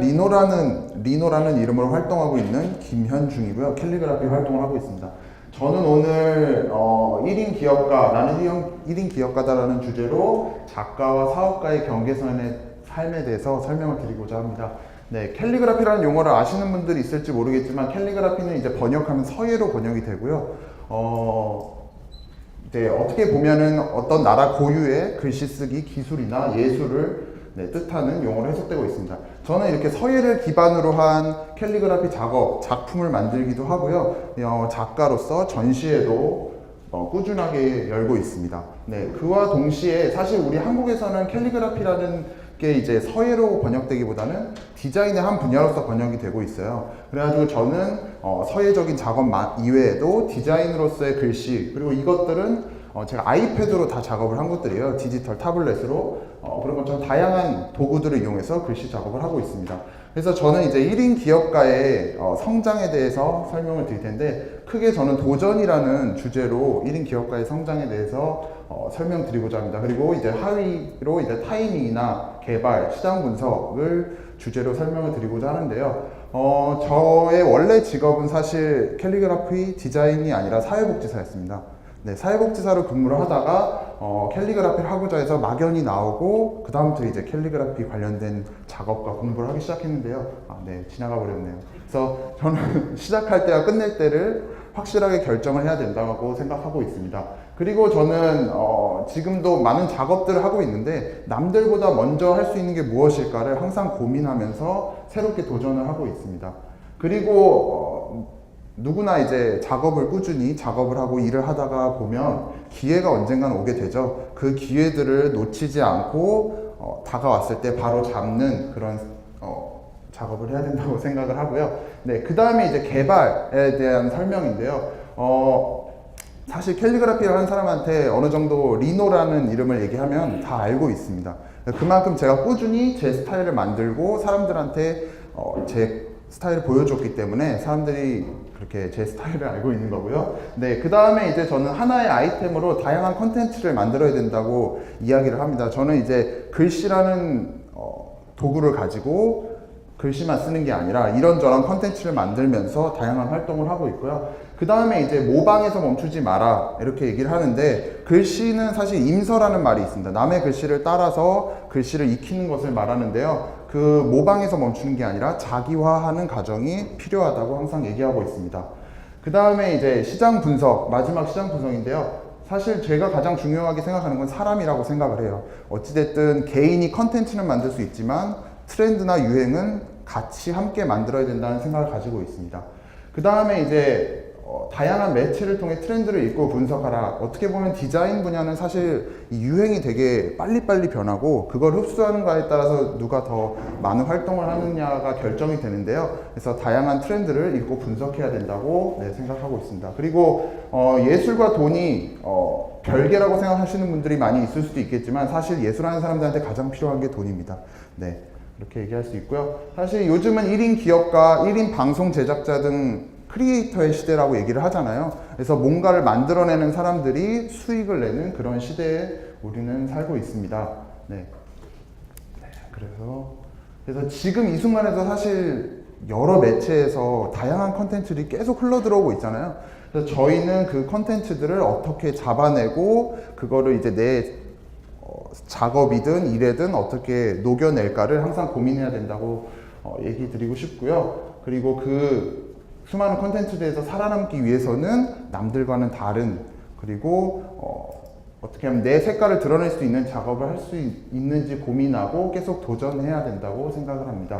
리노라는 리노라는 이름으로 활동하고 있는 김현중이고요. 캘리그라피 활동을 하고 있습니다. 저는 오늘 어, 1인 기업가 나는 1인, 1인 기업가다라는 주제로 작가와 사업가의 경계선의 삶에 대해서 설명을 드리고자 합니다. 네, 캘리그라피라는 용어를 아시는 분들이 있을지 모르겠지만 캘리그라피는 이제 번역하면 서예로 번역이 되고요. 어, 이제 어떻게 보면은 어떤 나라 고유의 글씨 쓰기 기술이나 예술을 네, 뜻하는 용어로 해석되고 있습니다. 저는 이렇게 서예를 기반으로 한 캘리그라피 작업, 작품을 만들기도 하고요. 어, 작가로서 전시회도 어, 꾸준하게 열고 있습니다. 네, 그와 동시에 사실 우리 한국에서는 캘리그라피라는 게 이제 서예로 번역되기보다는 디자인의 한 분야로서 번역이 되고 있어요. 그래가지고 저는 어, 서예적인 작업 마- 이외에도 디자인으로서의 글씨 그리고 이것들은 어, 제가 아이패드로 다 작업을 한 것들이에요. 디지털 타블렛으로 어, 그런 것처럼 다양한 도구들을 이용해서 글씨 작업을 하고 있습니다. 그래서 저는 이제 1인 기업가의 어, 성장에 대해서 설명을 드릴 텐데 크게 저는 도전이라는 주제로 1인 기업가의 성장에 대해서 어, 설명드리고자 합니다. 그리고 이제 하위로 이제 타이밍이나 개발, 시장 분석을 주제로 설명을 드리고자 하는데요. 어, 저의 원래 직업은 사실 캘리그라피 디자인이 아니라 사회복지사였습니다. 네, 사회복지사로 근무를 하다가 어, 캘리그라피를 하고자 해서 막연히 나오고 그 다음부터 이제 캘리그라피 관련된 작업과 공부를 하기 시작했는데요. 아, 네, 지나가 버렸네요. 그래서 저는 시작할 때와 끝낼 때를 확실하게 결정을 해야 된다고 생각하고 있습니다. 그리고 저는 어, 지금도 많은 작업들을 하고 있는데 남들보다 먼저 할 수 있는 게 무엇일까를 항상 고민하면서 새롭게 도전을 하고 있습니다. 그리고 어, 누구나 이제 작업을 꾸준히 작업을 하고 일을 하다가 보면 기회가 언젠가는 오게 되죠. 그 기회들을 놓치지 않고 어, 다가왔을 때 바로 잡는 그런 어, 작업을 해야 된다고 생각을 하고요. 네, 그 다음에 이제 개발에 대한 설명인데요. 어, 사실 캘리그라피를 하는 사람한테 어느 정도 리노라는 이름을 얘기하면 다 알고 있습니다. 그만큼 제가 꾸준히 제 스타일을 만들고 사람들한테 어, 제 스타일을 보여줬기 때문에 사람들이 그렇게 제 스타일을 알고 있는 거고요. 네, 그 다음에 이제 저는 하나의 아이템으로 다양한 컨텐츠를 만들어야 된다고 이야기를 합니다. 저는 이제 글씨라는 어, 도구를 가지고 글씨만 쓰는 게 아니라 이런저런 컨텐츠를 만들면서 다양한 활동을 하고 있고요. 그 다음에 이제 모방에서 멈추지 마라 이렇게 얘기를 하는데 글씨는 사실 임서라는 말이 있습니다. 남의 글씨를 따라서 글씨를 익히는 것을 말하는데요. 그 모방에서 멈추는 게 아니라 자기화하는 과정이 필요하다고 항상 얘기하고 있습니다. 그 다음에 이제 시장 분석, 마지막 시장 분석인데요. 사실 제가 가장 중요하게 생각하는 건 사람이라고 생각을 해요. 어찌됐든 개인이 컨텐츠는 만들 수 있지만 트렌드나 유행은 같이 함께 만들어야 된다는 생각을 가지고 있습니다. 그 다음에 이제 어, 다양한 매체를 통해 트렌드를 읽고 분석하라. 어떻게 보면 디자인 분야는 사실 이 유행이 되게 빨리빨리 변하고 그걸 흡수하는가에 따라서 누가 더 많은 활동을 하느냐가 결정이 되는데요. 그래서 다양한 트렌드를 읽고 분석해야 된다고 네, 생각하고 있습니다. 그리고 어, 예술과 돈이 어, 별개라고 생각하시는 분들이 많이 있을 수도 있겠지만 사실 예술하는 사람들한테 가장 필요한 게 돈입니다. 네. 이렇게 얘기할 수 있고요. 사실 요즘은 1인 기업가, 1인 방송 제작자 등 크리에이터의 시대라고 얘기를 하잖아요. 그래서 뭔가를 만들어내는 사람들이 수익을 내는 그런 시대에 우리는 살고 있습니다. 네. 네, 그래서 그래서 지금 이 순간에도 사실 여러 매체에서 다양한 컨텐츠들이 계속 흘러 들어오고 있잖아요. 그래서 저희는 그 컨텐츠들을 어떻게 잡아내고 그거를 이제 내 어, 작업이든 일에든 어떻게 녹여낼까를 항상 고민해야 된다고 어, 얘기 드리고 싶고요. 그리고 그 수많은 컨텐츠들에서 살아남기 위해서는 남들과는 다른 그리고 어, 어떻게 하면 내 색깔을 드러낼 수 있는 작업을 할 수 있는지 고민하고 계속 도전해야 된다고 생각을 합니다.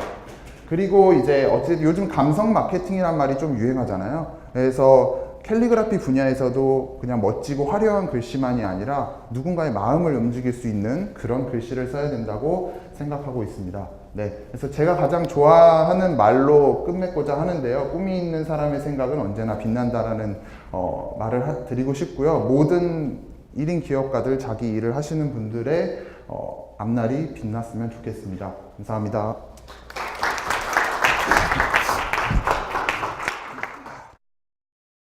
그리고 이제 어쨌든 요즘 감성 마케팅이란 말이 좀 유행하잖아요. 그래서 캘리그라피 분야에서도 그냥 멋지고 화려한 글씨만이 아니라 누군가의 마음을 움직일 수 있는 그런 글씨를 써야 된다고 생각하고 있습니다. 네. 그래서 제가 가장 좋아하는 말로 끝맺고자 하는데요. 꿈이 있는 사람의 생각은 언제나 빛난다라는 어, 말을 하- 드리고 싶고요. 모든 1인 기업가들 자기 일을 하시는 분들의 어, 앞날이 빛났으면 좋겠습니다. 감사합니다.